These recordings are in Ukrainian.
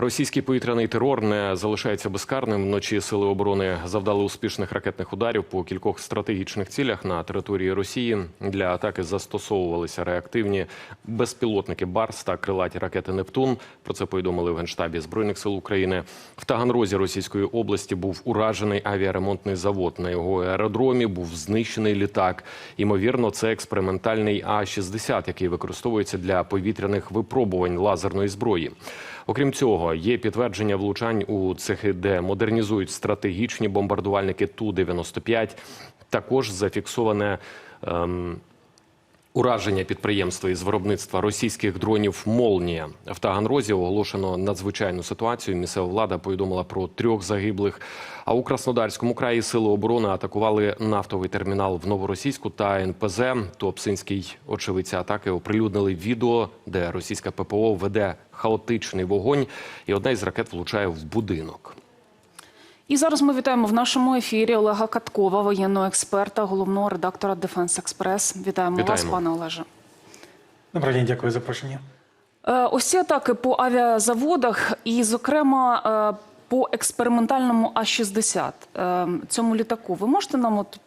Російський повітряний терор не залишається безкарним. Вночі сили оборони завдали успішних ракетних ударів по кількох стратегічних цілях на території Росії. Для атаки застосовувалися реактивні безпілотники Барс та крилаті ракети Нептун. Про це повідомили в генштабі збройних сил України. В Таганрозі Російської області був уражений авіаремонтний завод. На його аеродромі був знищений літак. Ймовірно, це експериментальний А-60, який використовується для повітряних випробувань лазерної зброї. Окрім цього, є підтвердження влучань у цехи, де модернізують стратегічні бомбардувальники Ту-95. Також зафіксоване ем, ураження підприємства із виробництва російських дронів Молнія в Таганрозі оголошено надзвичайну ситуацію. Місцева влада повідомила про трьох загиблих. А у Краснодарському краї сили оборони атакували нафтовий термінал в Новоросійську та НПЗ. Туапсинський очевидці атаки оприлюднили відео, де російська ППО веде хаотичний вогонь, і одна із ракет влучає в будинок. І зараз ми вітаємо в нашому ефірі Олега Каткова, воєнного експерта, головного редактора Дефенс Експрес. Вітаємо, вас, пане Олеже. Добрий день, дякую за запрошення. Е, Ось ці атаки по авіазаводах, і, зокрема, е, по експериментальному А-60, е, цьому літаку. Ви можете нам от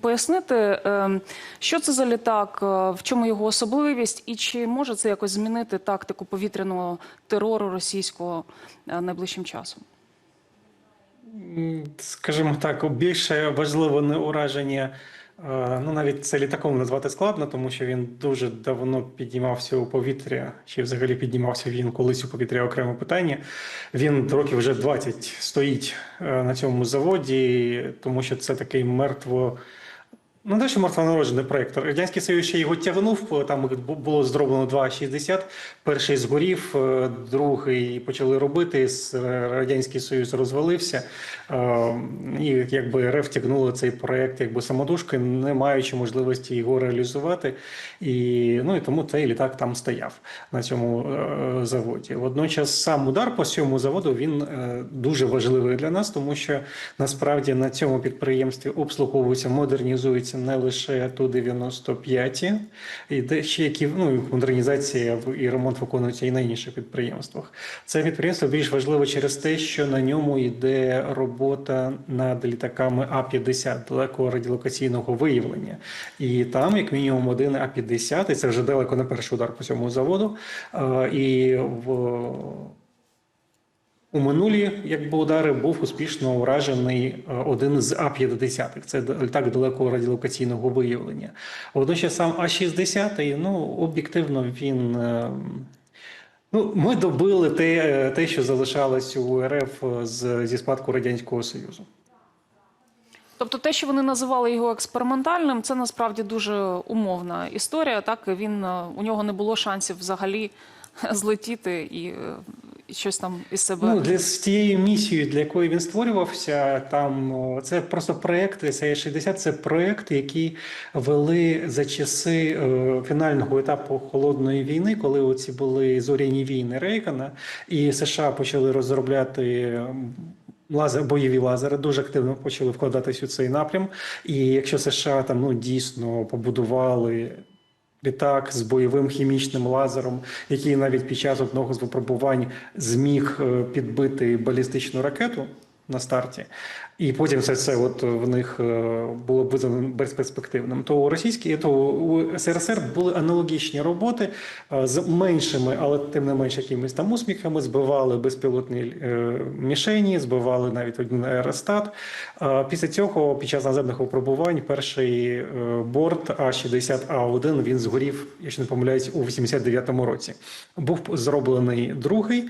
пояснити, е, що це за літак, е, в чому його особливість, і чи може це якось змінити тактику повітряного терору російського е, найближчим часом? Скажімо так, більше важливо не ураження. е, Ну, навіть це літаком назвати складно, тому що він дуже давно піднімався у повітря, чи взагалі піднімався він колись у повітря окреме питання. Він років вже 20 стоїть е, на цьому заводі, тому що це такий мертво. Ну, те, що мертвонароджений проєкт. Радянський Союз ще його тягнув, там було зроблено 2,60. Перший згорів, е, другий почали робити, Радянський Союз розвалився. е, І якби РФ тягнуло цей проєкт якби самодужки, не маючи можливості його реалізувати. І, ну, і тому цей літак там стояв на цьому е, заводі. Водночас сам удар по цьому заводу він е, дуже важливий для нас, тому що насправді на цьому підприємстві обслуговуються, модернізуються не лише Ту-95, і де ще які ну, модернізація і ремонт виконуються і на інших підприємствах. Це підприємство більш важливо через те, що на ньому йде робота над літаками А-50 далекого радіолокаційного виявлення. І там, як мінімум, один А-50, і це вже далеко не перший удар по цьому заводу. Е, І в у минулі, якби удари, був успішно уражений е, один з А-50. Це літак далекого радіолокаційного виявлення. Водночас сам А-60, ну, об'єктивно, він. е, Ну, ми добили те, те, що залишалось у РФ з, зі спадку Радянського Союзу. Тобто, те, що вони називали його експериментальним, це насправді дуже умовна історія. Так він е, у нього не було шансів взагалі злетіти е, і щось там із себе. Ну, для з тією місією, для якої він створювався, там це просто проекти. Це 60 це проекти, які вели за часи е, фінального етапу холодної війни, коли оці були зоряні війни Рейгана, і США почали розробляти. Лазер, бойові лазери дуже активно почали вкладатись у цей напрям. І якщо США там ну дійсно побудували літак з бойовим хімічним лазером, який навіть під час одного з випробувань зміг е, підбити балістичну ракету на старті, і потім це, це от в них е, було визнано безперспективним. То у російській, то у СРСР були аналогічні роботи е, з меншими, але тим не менш якимись там успіхами. Збивали безпілотні е, мішені, збивали навіть один аеростат. Після цього, під час наземних випробувань, перший борт А-60А1 він згорів, якщо не помиляюсь, у 89-му році. Був зроблений другий,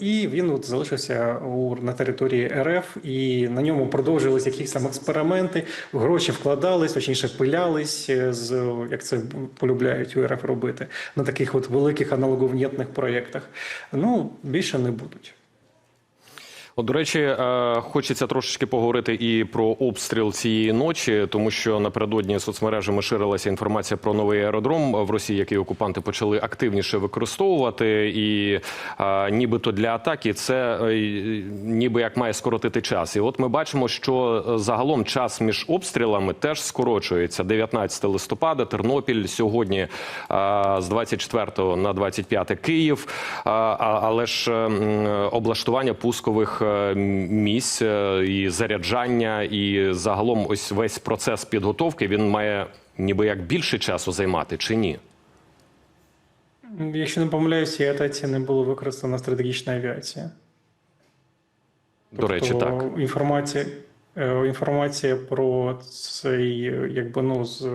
і він от залишився на території РФ, і на ньому продовжувалися якісь там експерименти, гроші вкладались, точніше пилялись, е, з, як це полюбляють у РФ робити, на таких от великих аналоговнітних проєктах. Ну, більше не будуть. От, до речі, е, хочеться трошечки поговорити і про обстріл цієї ночі, тому що напередодні соцмережами ширилася інформація про новий аеродром в Росії, який окупанти почали активніше використовувати, і е, нібито для атаки це е, ніби як має скоротити час. І от ми бачимо, що загалом час між обстрілами теж скорочується. 19 листопада, Тернопіль сьогодні з 24 на 25 Київ. Але ж е, облаштування пускових е, місць е, і заряджання, і загалом ось весь процес підготовки він має ніби як більше часу займати чи ні? Якщо не помиляюся, цієї атаці не було використана стратегічна авіація. До речі, Тобто так. Інформація, е, інформація про цей, якби, ну, з,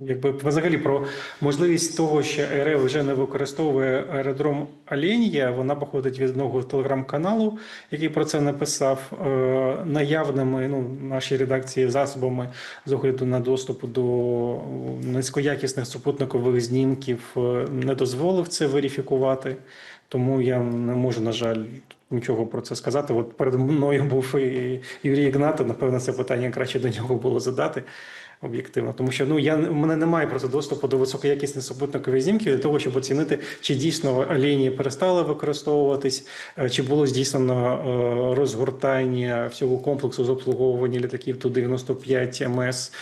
якби, взагалі про можливість того, що РФ вже не використовує аеродром Оленія, вона походить від одного телеграм-каналу, який про це написав, е, наявними ну, нашій редакції засобами з огляду на доступ до низькоякісних супутникових знімків е, не дозволив це верифікувати. Тому я не можу, на жаль, нічого про це сказати. От перед мною був і Юрій Ігнатов. Напевно, це питання краще до нього було задати об'єктивно. Тому що ну я у мене немає просто доступу до високоякісних супутникових знімків для того, щоб оцінити, чи дійсно олені перестали використовуватись, е, чи було здійснено е, розгортання всього комплексу з обслуговування літаків Ту-95 МС